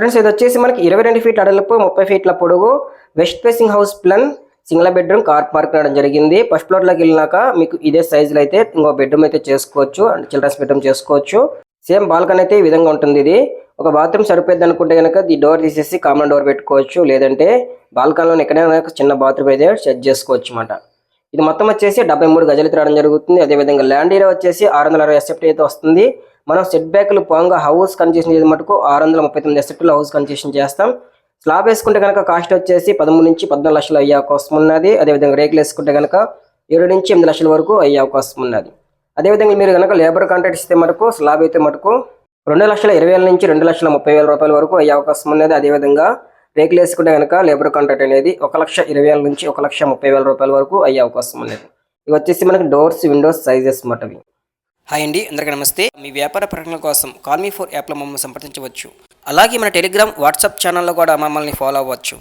Friends ఇది వచ్చేసి మనకి ఇరవై రెండు ఫీట్ అడలపు ముప్పై ఫీట్ల పొడుగు west facing house plan single bedroom car park రావడం జరిగింది. ఫస్ట్ ఫ్లోర్లోకి వెళ్ళినాక మీకు ఇదే సైజులో అయితే ఇంకో బెడ్రూమ్ అయితే చేసుకోవచ్చు అండ్ చిల్డ్రన్స్ బెడ్రూమ్ చేసుకోవచ్చు. సేమ్ బాల్కన్ అయితే ఈ విధంగా ఉంటుంది ఇది. ఒక బాత్రూమ్ సరిపోద్ది అనుకుంటే కనుక ఈ డోర్ తీసేసి కామన్ డోర్ పెట్టుకోవచ్చు. లేదంటే బాల్కన్లో ఎక్కడైనా ఒక చిన్న బాత్రూమ్ అయితే సెట్ చేసుకోవచ్చు అన్నమాట. ఇది మొత్తం వచ్చేసి డెబ్బై మూడు గజలు రావడం జరుగుతుంది. అదేవిధంగా ల్యాండ్ ఏరియా వచ్చేసి ఆరు వందల అరవై ఎస్ఎఫ్టీ అయితే వస్తుంది. మనం సెట్ బ్యాక్లు పోగా హౌస్ కన్సెషన్ చేసే మటుకు ఆరు వందల ముప్పై తొమ్మిది ఎస్ఎఫ్టీలో హౌస్ కన్సెషన్ చేస్తాం. స్లాబ్ వేసుకుంటే కనుక కాస్ట్ వచ్చేసి పదమూడు నుంచి పద్నాలుగు లక్షలు అయ్యే అవకాశం ఉన్నది. అదేవిధంగా రేకులు వేసుకుంటే కనుక ఏడు నుంచి ఎనిమిది లక్షల వరకు అయ్యే అవకాశం ఉన్నది. అదేవిధంగా మీరు కనుక లేబర్ కాంట్రాక్ట్ ఇస్తే మటుకు స్లాబ్ అయితే మటుకు రెండు లక్షల ఇరవై వేల నుంచి రెండు లక్షల ముప్పై వేల రూపాయల వరకు అయ్యే అవకాశం ఉన్నది. అదేవిధంగా రేకులు వేసుకుంటే కనుక లేబర్ కాంట్రాక్ట్ అనేది ఒక లక్ష ఇరవై వేల నుంచి ఒక లక్ష ముప్పై వేల రూపాయల వరకు అయ్యే అవకాశం ఉన్నది. ఇవి వచ్చేసి మనకి డోర్స్ విండోస్ సైజెస్ మటవి. హాయ్ అండి అందరికీ నమస్తే. మీ వ్యాపార ప్రకటనల కోసం కాల్మీ ఫోర్ యాప్లో మమ్మల్ని సంప్రదించవచ్చు. అలాగే మన టెలిగ్రామ్ వాట్సాప్ ఛానల్లో కూడా మమ్మల్ని ఫాలో అవ్వచ్చు.